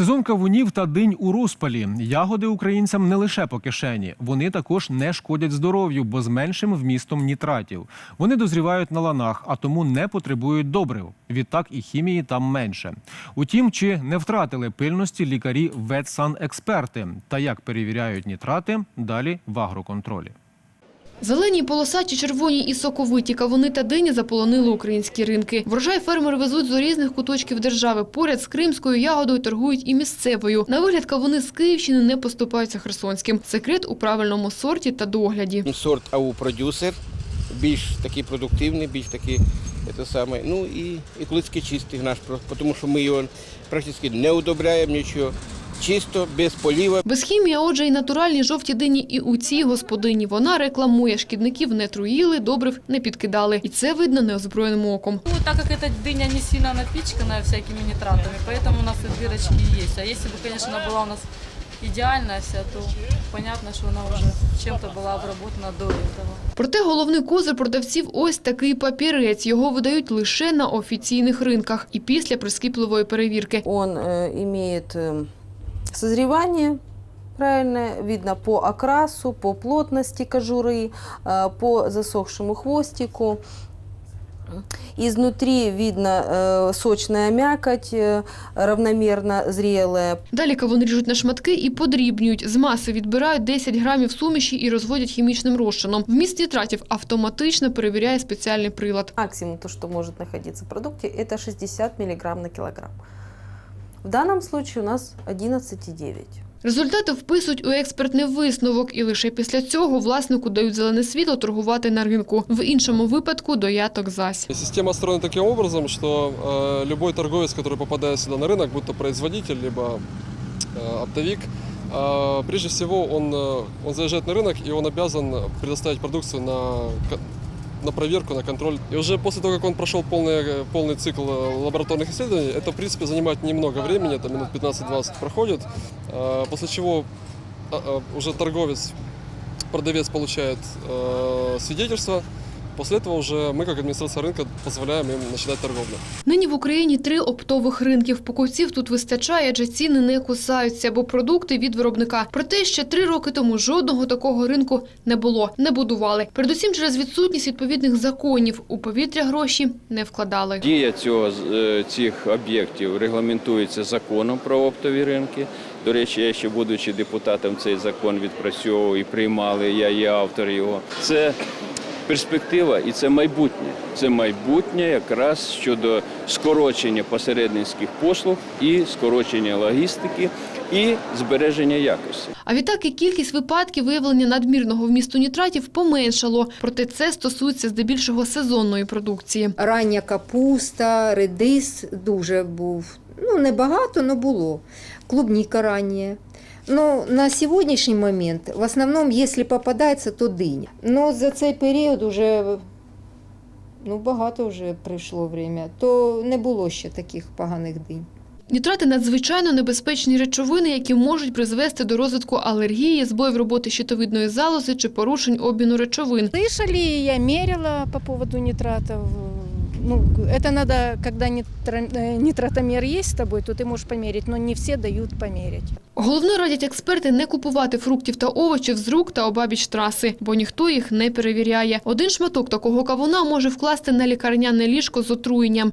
Сезон кавунів та динь у розпалі. Ягоди українцям не лише по кишені. Вони також не шкодять здоров'ю, бо з меншим вмістом нітратів. Вони дозрівають на ланах, а тому не потребують добрив. Відтак і хімії там менше. Утім, чи не втратили пильності лікарі ветсанексперти та як перевіряють нітрати далі в агроконтролі. Зелені, полосаті, червоні і соковиті кавуни та дині заполонили українські ринки. Врожай фермери везуть з різних куточків держави. Поряд з кримською ягодою торгують і місцевою. На вигляд кавуни з Київщини не поступаються херсонським. Секрет у правильному сорті та догляді. Сорт АУ продюсер, більш такий продуктивний, більш такий це саме. Ну і, і клицький чистий наш, тому що ми його практично не удобряємо нічого Чисто, без поліва. Без хімії, а отже, і натуральні жовті дині і у цій господині. Вона рекламує, шкідників не труїли, добрив не підкидали. І це видно неозброєним оком. Ну, так как эта дыня не сильно напичкана всякими нитратами, поэтому у нас и дырочки и есть. А если бы, конечно, она была у нас идеальная вся, то понятно, что она уже чем-то была обработана до этого. Проте головний козир продавців ось такий папірець. Його видають лише на офіційних ринках і після прискіпливої перевірки. Он э, имеет э, созревание, правильно, видно по окрасу, по плотности кожуры, э, по засохшему хвостику. Изнутри видно э, сочная мякоть, э, равномерно зрелая. Далі кавун ріжуть на шматки і подрібнюють. З маси відбирають 10 грамів суміші і розводять хімічним розчином. Вміст нітратів автоматично перевіряє спеціальний прилад. Максимум, то, что может находиться в продукте, это 60 мг на килограмм. В данном случае у нас 11,9. Результати вписують у експертний висновок, і лише після цього власнику дають зелене світло торгувати на ринку. В іншому випадку дояток зась. Система устроена таким образом, что э, любой торговец, который попадает сюда на рынок, будь то производитель, либо э, оптовик, э, прежде всего он, э, он заезжает на рынок и он обязан предоставить продукцию на, ко- на проверку, на контроль. И уже после того, как он прошел полный, э, полный цикл э, лабораторных исследований, это, в принципе, занимает немного времени, это минут 15-20 проходит, э, после чего э, э, уже торговец, продавец получает э, свидетельство, После этого уже мы, как администрация рынка, позволяем им начинать торговлю. Нині в Україні три оптових ринків. Покупців тут вистачає, адже ціни не кусаються, бо продукти від виробника. Проте ще три роки тому жодного такого ринку не було, не будували. Передусім через відсутність відповідних законів. У повітря гроші не вкладали. Дія цього з- е, цих об'єктів регламентується законом про оптові ринки. До речі, я ще будучи депутатом, цей закон відпрацьовував і приймали. Я є автор його. Це перспектива і це майбутнє. Це майбутнє якраз щодо скорочення посередницьких послуг і скорочення логістики і збереження якості. А відтак і кількість випадків виявлення надмірного вмісту нітратів поменшало. Проте це стосується здебільшого сезонної продукції. Рання капуста, редис дуже був. Ну, небагато, але було. Клубніка рання. Ну, на сьогоднішній момент, в основному, якщо попадається, то диня. Ну, за цей період вже ну, багато вже прийшло время, то не було ще таких поганих динь. Нітрати надзвичайно небезпечні речовини, які можуть призвести до розвитку алергії, збоїв роботи щитовидної залози чи порушень обміну речовин. Слышали, я мерила по поводу нитратов Ну, это надо, когда нитро- э, нитратомер есть с тобой, то ты можешь померить, но не все дают померить. Головне радять експерти не купувати фруктів та овочів з рук та обабіч траси, бо ніхто їх не перевіряє. Один шматок такого кавуна може вкласти на лікарняне ліжко з отруєнням.